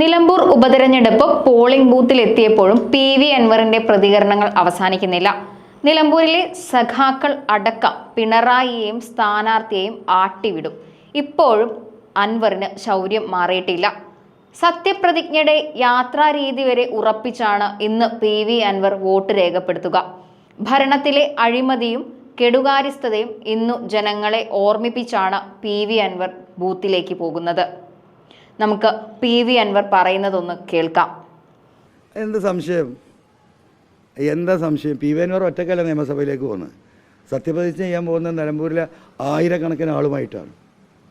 നിലമ്പൂർ ഉപതെരഞ്ഞെടുപ്പ് പോളിംഗ് ബൂത്തിൽ എത്തിയപ്പോഴും P V അൻവറിന്റെ പ്രതികരണങ്ങൾ അവസാനിക്കുന്നില്ല. നിലമ്പൂരിലെ സഖാക്കൾ അടക്കം പിണറായിയെയും സ്ഥാനാർത്ഥിയെയും ആട്ടിവിടും. ഇപ്പോഴും അൻവറിന് ശൗര്യം മാറിയിട്ടില്ല. സത്യപ്രതിജ്ഞയുടെ യാത്രാരീതി വരെ ഉറപ്പിച്ചാണ് ഇന്ന് പി വി അൻവർ വോട്ട് രേഖപ്പെടുത്തുക. ഭരണത്തിലെ അഴിമതിയും കെടുകാര്യസ്ഥതയും ഇന്നു ജനങ്ങളെ ഓർമ്മിപ്പിച്ചാണ് പി വി അൻവർ ബൂത്തിലേക്ക് പോകുന്നത്. നമുക്ക് പി വി അൻവർ പറയുന്നതൊന്ന് കേൾക്കാം. എന്ത് സംശയം? എന്താ സംശയം? പി വി അൻവർ ഒറ്റക്കല്ല നിയമസഭയിലേക്ക് പോകുന്നത്. സത്യപ്രതിജ്ഞ ചെയ്യാൻ പോകുന്ന നിലമ്പൂരിലെ ആയിരക്കണക്കിന് ആളുമായിട്ടാണ്.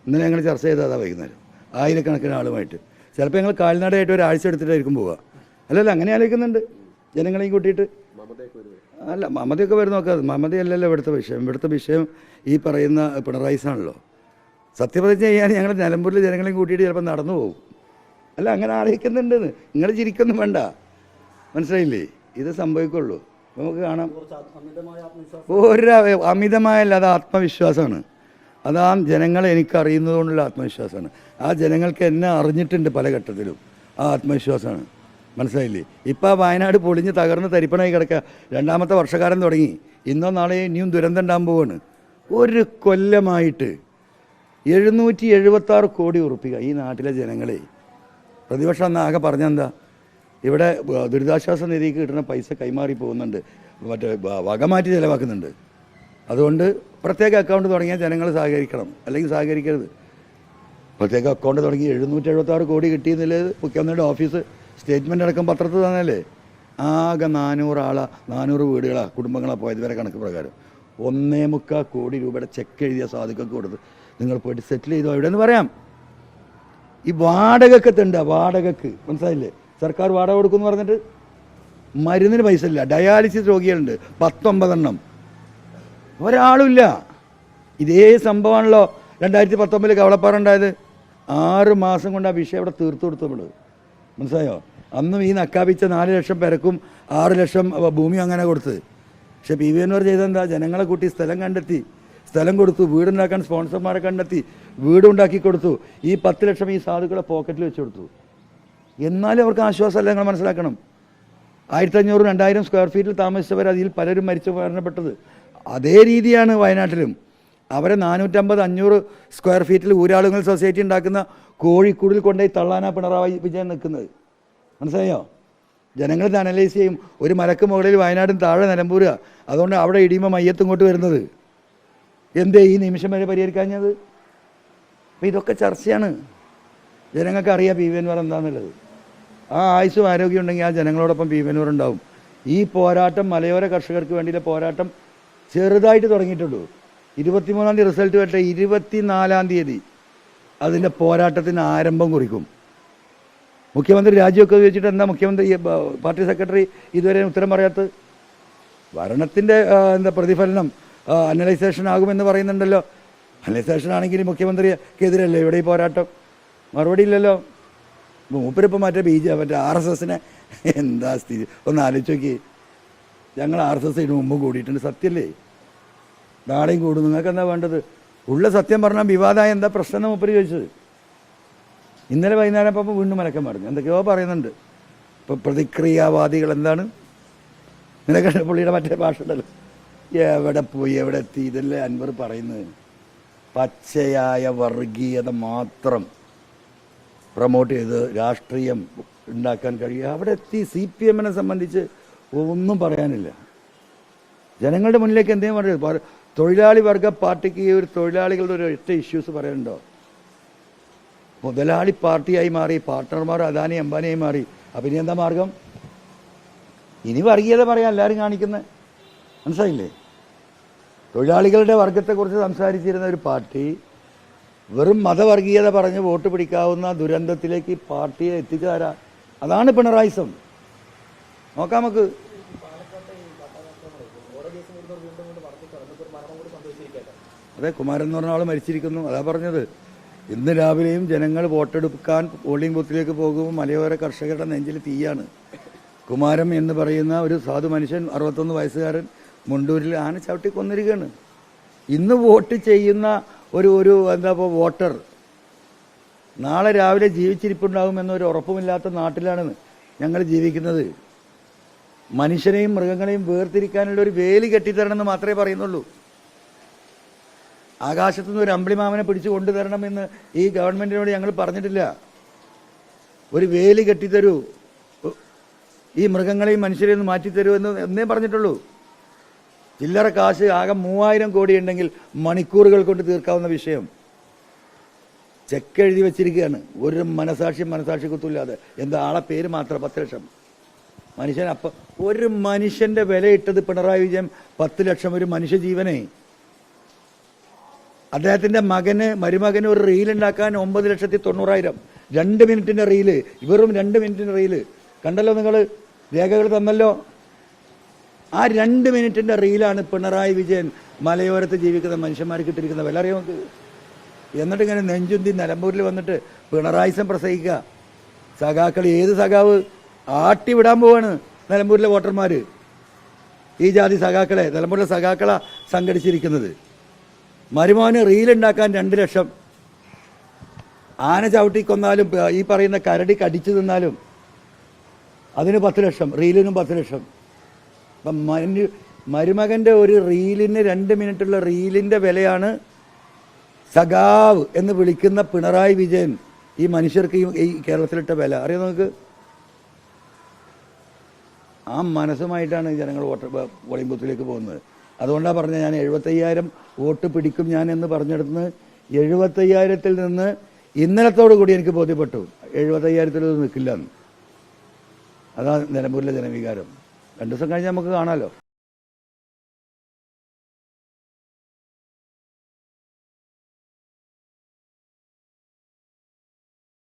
ഇന്നലെ ഞങ്ങൾ ചർച്ച ചെയ്തതാ വൈകുന്നേരം. ആയിരക്കണക്കിന് ആളുമായിട്ട്. ചിലപ്പോൾ ഞങ്ങൾ കാൽനടയായിട്ട് ഒരാഴ്ച എടുത്തിട്ടായിരിക്കും പോവുക. അല്ലല്ല അങ്ങനെ ആലോചിക്കുന്നുണ്ട്. ജനങ്ങളെയും കൂട്ടിയിട്ട്. അല്ല മമതയൊക്കെ വരുന്ന നോക്കാതെ മമതയല്ലല്ലോ ഇവിടുത്തെ വിഷയം. ഇവിടുത്തെ വിഷയം ഈ പറയുന്ന പിണറായിസാണല്ലോ സത്യപ്രതിജ്ഞ ചെയ്യാൻ ഞങ്ങൾ നിലമ്പൂരിലെ ജനങ്ങളെയും കൂട്ടിയിട്ട് ചിലപ്പോൾ നടന്നു പോകും. അല്ല അങ്ങനെ ആലോചിക്കുന്നുണ്ടെന്ന്. നിങ്ങൾ ചിരിക്കൊന്നും വേണ്ട. മനസ്സിലായില്ലേ? ഇത് സംഭവിക്കുള്ളൂ. നമുക്ക് കാണാം. ഒരു അമിതമായല്ല അത് ആത്മവിശ്വാസമാണ്. അത് ജനങ്ങളെ എനിക്ക് അറിയുന്നതുകൊണ്ടുള്ള ആത്മവിശ്വാസമാണ്. ആ ജനങ്ങൾക്ക് എന്നെ അറിഞ്ഞിട്ടുണ്ട് പല ഘട്ടത്തിലും. ആ ആത്മവിശ്വാസമാണ്. മനസ്സിലായില്ലേ? ഇപ്പം ആ വയനാട് പൊളിഞ്ഞ് തകർന്ന് തരിപ്പണായി കിടക്കുക രണ്ടാമത്തെ വർഷക്കാലം തുടങ്ങി. ഇന്നോ നാളെ ഇനിയും ദുരന്തം ഉണ്ടാകാൻ പോവാണ്. ഒരു കൊല്ലമായിട്ട് എഴുന്നൂറ്റി എഴുപത്താറ് കോടി ഉറപ്പിക്കുക ഈ നാട്ടിലെ ജനങ്ങളെ. പ്രതിപക്ഷം അന്ന് ആകെ പറഞ്ഞെന്താ ഇവിടെ ദുരിതാശ്വാസ നിധിക്ക് കിട്ടുന്ന പൈസ കൈമാറി പോകുന്നുണ്ട്. മറ്റേ വകമാറ്റി ചിലവാക്കുന്നുണ്ട്. അതുകൊണ്ട് പ്രത്യേക അക്കൗണ്ട് തുടങ്ങിയാൽ ജനങ്ങൾ സഹകരിക്കണം. അല്ലെങ്കിൽ സഹകരിക്കരുത്. പ്രത്യേക അക്കൗണ്ട് തുടങ്ങി എഴുന്നൂറ്റി എഴുപത്താറ് കോടി കിട്ടിയെന്നുള്ളത് മുഖ്യമന്ത്രിയുടെ ഓഫീസ് സ്റ്റേറ്റ്മെന്റ് അടക്കം പത്രത്തിൽ തന്നല്ലേ ആകെ നാനൂറ് ആളാ നാനൂറ് വീടുകളാ കുടുംബങ്ങളാ പോയത് വരെ കണക്ക് പ്രകാരം. ഒന്നേ മുക്കാൽ കോടി രൂപയുടെ ചെക്ക് എഴുതിയ സാധുക്കൾക്ക് കൊടുത്ത്. നിങ്ങൾ പോയിട്ട് സെറ്റിൽ ചെയ്തോ? എവിടെ എന്ന് പറയാം. ഈ വാടകക്ക് എത്തണ്ട വാടകക്ക്. മനസ്സിലായില്ലേ? സർക്കാർ വാടക കൊടുക്കുമെന്ന് പറഞ്ഞിട്ട് മരുന്നിന് പൈസ ഇല്ല. ഡയാലിസിസ് രോഗികളുണ്ട്. പത്തൊമ്പതെണ്ണം. ഒരാളുമില്ല. ഇതേ സംഭവമാണല്ലോ രണ്ടായിരത്തി പത്തൊമ്പതിൽ കവളപ്പാറ ഉണ്ടായത്. ആറ് മാസം കൊണ്ട് ആ വിഷയം അവിടെ തീർത്തു കൊടുത്തു നമ്മൾ മനസ്സിലായോ? അന്നും ഈ നക്കാപിച്ച നാല് ലക്ഷം പേരക്കും ആറ് ലക്ഷം ഭൂമിയും അങ്ങനെ കൊടുത്ത്. പക്ഷേ പി വി എന്നോർ ചെയ്തെന്താ? ജനങ്ങളെ കൂട്ടി സ്ഥലം കണ്ടെത്തി. സ്ഥലം കൊടുത്തു വീടുണ്ടാക്കാൻ സ്പോൺസർമാരെ കണ്ടെത്തി വീടുണ്ടാക്കി കൊടുത്തു. ഈ പത്ത് ലക്ഷം ഈ സാധുക്കളെ പോക്കറ്റിൽ വെച്ച് കൊടുത്തു. എന്നാലും അവർക്ക് ആശ്വാസമല്ല നിങ്ങൾ മനസ്സിലാക്കണം. ആയിരത്തി അഞ്ഞൂറ് രണ്ടായിരം സ്ക്വയർ ഫീറ്റിൽ താമസിച്ചവർ അതിൽ പലരും മരിച്ചു മരണപ്പെട്ടത്. അതേ രീതിയാണ് വയനാട്ടിലും. അവരെ നാനൂറ്റമ്പത് അഞ്ഞൂറ് സ്ക്വയർ ഫീറ്റിൽ ഊരാളുകൾ സൊസൈറ്റി ഉണ്ടാക്കുന്ന കോഴിക്കൂടിൽ കൊണ്ടുപോയി തള്ളാനാ പിണറായി വിജയൻ നിൽക്കുന്നത്. മനസ്സിലായോ? ജനങ്ങൾ അനലൈസ് ചെയ്യും. ഒരു മലക്ക് മുകളിൽ വയനാടും താഴെ നിലമ്പൂരുക അതുകൊണ്ട് അവിടെ ഇടിയുമ്പോൾ മയ്യത്തും ഇങ്ങോട്ട് വരുന്നത്. എന്തേ ഈ നിമിഷം വരെ പരിഹരിക്കാഞ്ഞത്? അപ്പം ഇതൊക്കെ ചർച്ചയാണ്. ജനങ്ങൾക്ക് അറിയാം പി വി എന്താണെന്നുള്ളത് ആ ആയുസ്സും ആരോഗ്യം ഉണ്ടെങ്കിൽ ആ ജനങ്ങളോടൊപ്പം പി വി ഉണ്ടാവും. ഈ പോരാട്ടം മലയോര കർഷകർക്ക് വേണ്ടിയുള്ള പോരാട്ടം ചെറുതായിട്ട് തുടങ്ങിയിട്ടുള്ളൂ. ഇരുപത്തിമൂന്നാം തീയതി റിസൾട്ട് വരട്ടെ ഇരുപത്തിനാലാം തീയതി അതിന്റെ പോരാട്ടത്തിന് ആരംഭം കുറിക്കും. മുഖ്യമന്ത്രി രാജിവെക്കുക ചോദിച്ചിട്ട് എന്താ മുഖ്യമന്ത്രി പാർട്ടി സെക്രട്ടറി ഇതുവരെ ഉത്തരം പറയാത്തത്? ഭരണത്തിന്റെ എന്താ പ്രതിഫലനം അനലൈസേഷൻ ആകുമെന്ന് പറയുന്നുണ്ടല്ലോ. അനലൈസേഷൻ ആണെങ്കിൽ മുഖ്യമന്ത്രിക്കെതിരല്ലേ ഇവിടെ ഈ പോരാട്ടം? മറുപടി ഇല്ലല്ലോ. മൂപ്പരിപ്പം മറ്റേ ബി ജെ മറ്റേ ആർ എസ് എസിനെ എന്താ സ്ഥിതി? ഒന്ന് ആലോചിച്ച് നോക്കി. ഞങ്ങൾ ആർ എസ് എസ് ഇതിന് മുമ്പ് കൂടിയിട്ടുണ്ട്. സത്യമല്ലേ നാളെയും കൂടും. നിങ്ങൾക്ക് എന്താ വേണ്ടത്? ഉള്ള സത്യം പറഞ്ഞാൽ വിവാദമായ എന്താ പ്രശ്നം മൂപ്പര് ചോദിച്ചത്. ഇന്നലെ വൈകുന്നേരം അപ്പം വീണ്ടും മലക്കം പറഞ്ഞു എന്തൊക്കെയോ പറയുന്നുണ്ട്. ഇപ്പം പ്രതിക്രിയാവാദികൾ എന്താണ്? നിനക്ക് പുള്ളിയുടെ മറ്റേ ഭാഷ ഉണ്ടല്ലോ. എവിടെ പോയി എവിടെ എത്തി? ഇതല്ലേ അൻവർ പറയുന്നത്. പച്ചയായ വർഗീയത മാത്രം പ്രൊമോട്ട് ചെയ്ത് രാഷ്ട്രീയം ഉണ്ടാക്കാൻ കഴിയുക. അവിടെ എത്തി സി പി എമ്മിനെ സംബന്ധിച്ച് ഒന്നും പറയാനില്ല. ജനങ്ങളുടെ മുന്നിലേക്ക് എന്തെങ്കിലും പറയുന്നത്? തൊഴിലാളി വർഗ പാർട്ടിക്ക് ഒരു തൊഴിലാളികളുടെ ഒരു ഒറ്റ ഇഷ്യൂസ് പറയുന്നുണ്ടോ മുതലാളി പാർട്ടിയായി മാറി പാർട്ട്ണർമാർ അദാനി അംബാനിയായി മാറി. അപ്പം ഇനി എന്താ മാർഗം? ഇനി വർഗീയത പറയാൻ എല്ലാവരും കാണിക്കുന്നത് മനസ്സിലായില്ലേ? തൊഴിലാളികളുടെ വർഗത്തെക്കുറിച്ച് സംസാരിച്ചിരുന്ന ഒരു പാർട്ടി വെറും മതവർഗീയത പറഞ്ഞ് വോട്ട് പിടിക്കാവുന്ന ദുരന്തത്തിലേക്ക് പാർട്ടിയെ എത്തിച്ചാരാ. അതാണ് പിണറായിസം. നോക്കാം നമുക്ക്. അതെ കുമാരൻ എന്ന് പറഞ്ഞ ആൾ മരിച്ചിരിക്കുന്നു. അതാ പറഞ്ഞത്. ഇന്ന് രാവിലെയും ജനങ്ങൾ വോട്ടെടുക്കാൻ പോളിംഗ് ബൂത്തിലേക്ക് പോകുമ്പോൾ മലയോര കർഷകരുടെ നെഞ്ചിൽ തീയാണ്. കുമാരം എന്ന് പറയുന്ന ഒരു സാധു മനുഷ്യൻ അറുപത്തൊന്ന് വയസ്സുകാരൻ മുണ്ടൂരിൽ ആന ചവിട്ടി കൊന്നിരിക്കുകയാണ്. ഇന്ന് വോട്ട് ചെയ്യുന്ന ഒരു ഒരു എന്താ ഇപ്പോൾ വോട്ടർ നാളെ രാവിലെ ജീവിച്ചിരിപ്പുണ്ടാകും എന്നൊരു ഉറപ്പുമില്ലാത്ത നാട്ടിലാണ് ഞങ്ങൾ ജീവിക്കുന്നത്. മനുഷ്യനെയും മൃഗങ്ങളെയും വേർതിരിക്കാനുള്ള ഒരു വേലി കെട്ടിത്തരണമെന്ന് മാത്രമേ പറയുന്നുള്ളൂ. ആകാശത്തു നിന്ന് ഒരു അമ്പിളിമാമനെ പിടിച്ചു കൊണ്ടുതരണമെന്ന് ഈ ഗവൺമെന്റിനോട് ഞങ്ങൾ പറഞ്ഞിട്ടില്ല. ഒരു വേലി കെട്ടിത്തരൂ. ഈ മൃഗങ്ങളെയും മനുഷ്യരെയും ഒന്ന് മാറ്റിത്തരൂ എന്ന് എന്നേ പറഞ്ഞിട്ടുള്ളൂ. ചില്ലറ കാശ് ആകെ മൂവായിരം കോടി ഉണ്ടെങ്കിൽ മണിക്കൂറുകൾ കൊണ്ട് തീർക്കാവുന്ന വിഷയം. ചെക്ക് എഴുതി വെച്ചിരിക്കുകയാണ്. ഒരു മനസാക്ഷി മനസാക്ഷി കുത്തില്ലാതെ എന്താ ആളെ പേര് മാത്രം പത്ത് ലക്ഷം? മനുഷ്യൻ അപ്പം ഒരു മനുഷ്യന്റെ വിലയിട്ടത് പിണറായി വിജയൻ പത്ത് ലക്ഷം ഒരു മനുഷ്യ ജീവനെ. അദ്ദേഹത്തിന്റെ മകന് മരുമകന് ഒരു റീൽ ഉണ്ടാക്കാൻ ഒമ്പത് ലക്ഷത്തി തൊണ്ണൂറായിരം. രണ്ട് മിനിറ്റിന്റെ റീൽ വെറും രണ്ട് മിനിറ്റിന്റെ റീൽ കണ്ടല്ലോ നിങ്ങൾ രേഖകൾ തന്നല്ലോ. ആ രണ്ട് മിനിറ്റിന്റെ റീലാണ് പിണറായി വിജയൻ മലയോരത്ത് ജീവിക്കുന്ന മനുഷ്യന്മാർക്ക് ഇട്ടിരിക്കുന്ന വില അറിയാം എന്നിട്ട് ഇങ്ങനെ നെഞ്ചുന്തി നിലമ്പൂരിൽ വന്നിട്ട് പിണറായിസം പ്രസംഗിക്കുക സഖാക്കൾ ഏത് സഖാവ്? ആട്ടി വിടാൻ പോവാണ് നിലമ്പൂരിലെ വോട്ടർമാർ ഈ ജാതി സഖാക്കളെ നിലമ്പൂരിലെ സഖാക്കളാ സംഘടിച്ചിരിക്കുന്നത്. മരുമോന് റീലുണ്ടാക്കാൻ രണ്ട് ലക്ഷം. ആന ചവിട്ടി കൊന്നാലും ഈ പറയുന്ന കരടി കടിച്ചു തിന്നാലും അതിന് പത്ത് ലക്ഷം റീലിനും പത്ത് ലക്ഷം. അപ്പം മരു മരുമകന്റെ ഒരു റീലിന് രണ്ട് മിനിറ്റുള്ള റീലിന്റെ വിലയാണ് സഖാവ് എന്ന് വിളിക്കുന്ന പിണറായി വിജയൻ ഈ മനുഷ്യർക്ക് ഈ- കേരളത്തിലിട്ട വില. അറിയാം നമുക്ക് ആ മനസ്സുമായിട്ടാണ് ജനങ്ങൾ വോട്ട് പോളിംഗ് ബൂത്തിലേക്ക് പോകുന്നത്. അതുകൊണ്ടാണ് പറഞ്ഞത് ഞാൻ എഴുപത്തയ്യായിരം വോട്ട് പിടിക്കും ഞാൻ എന്ന് പറഞ്ഞെടുത്ത് എഴുപത്തയ്യായിരത്തിൽ നിന്ന് ഇന്നലത്തോടു കൂടി എനിക്ക് ബോധ്യപ്പെട്ടു. എഴുപത്തയ്യായിരത്തിൽ നിൽക്കില്ല എന്ന്. അതാണ് നിലമ്പൂരിലെ ജനവികാരം. രണ്ടു ദിവസം കഴിഞ്ഞ് നമുക്ക് കാണാമല്ലോ